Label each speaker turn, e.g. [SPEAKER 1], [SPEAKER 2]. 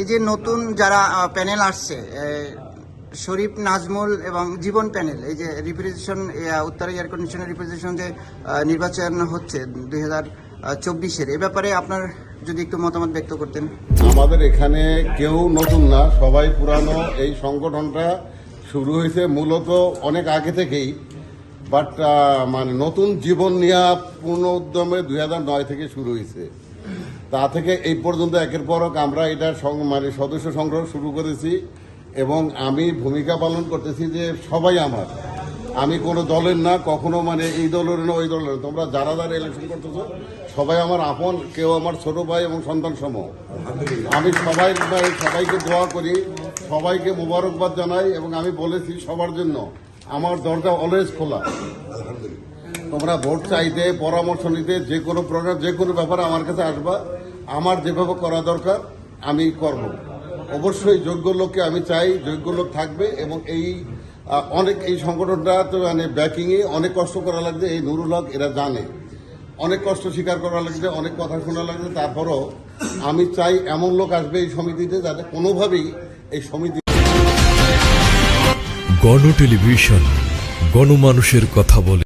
[SPEAKER 1] এই যে নতুন যারা প্যানেল আসছে শরীফ, নাজমুল এবং জীবন প্যানেল এই যে রিপ্রেজেন্টেশন উত্তর এয়ার কন্ডিশনের রিপ্রেজেন্টেশন যে নির্বাচন হচ্ছে দুই হাজার চব্বিশের, এ ব্যাপারে আপনার যদি একটু মতামত ব্যক্ত করতেন।
[SPEAKER 2] আমাদের এখানে কেউ নতুন না, সবাই পুরানো, এই সংগঠনটা শুরু হয়েছে মূলত অনেক আগে থেকেই। বাট মানে নতুন জীবন নেওয়া পূর্ণ উদ্যমে দুই থেকে শুরু হয়েছে। তা থেকে এই পর্যন্ত একের পর আমরা এটা মানে সদস্য সংগ্রহ শুরু করেছি এবং আমি ভূমিকা পালন করতেছি যে সবাই আমার। আমি কোনো দলের না, কখনো মানে এই দলের না, ওই দলের তোমরা যারা যারা ইলেকশন করতেছো, সবাই আমার আপন, কেউ আমার ছোট ভাই এবং সন্তান সম আমি সবাই সবাইকে দোয়া করি, সবাইকে মোবারকবাদ জানাই এবং আমি বলেছি সবার জন্য, আমার দরজা অলওয়েজ খোলা। তোমরা ভোট চাইতে, পরামর্শ নিতে, যে কোনো প্রোগ্রাম যে কোনো ব্যাপারে আমার কাছে আসবা। আমার যেভাবে করা দরকার, আমি করব। অবশ্যই যোগ্য লোককে আমি চাই, যোগ্য লোক থাকবে এবং এই অনেক এই সংগঠনটা তো মানে ব্যাকিংয়ে অনেক কষ্ট করা লাগছে এই নুরুল হক এরা জানে। অনেক কষ্ট স্বীকার করা লাগছে অনেক কথা শোনা লাগছে তারপরও আমি চাই এমন লোক আসবে এই সমিতিতে যাতে কোনোভাবেই এই সমিতি
[SPEAKER 3] গণ টেলিভিশন, গণমানুষের কথা বলে।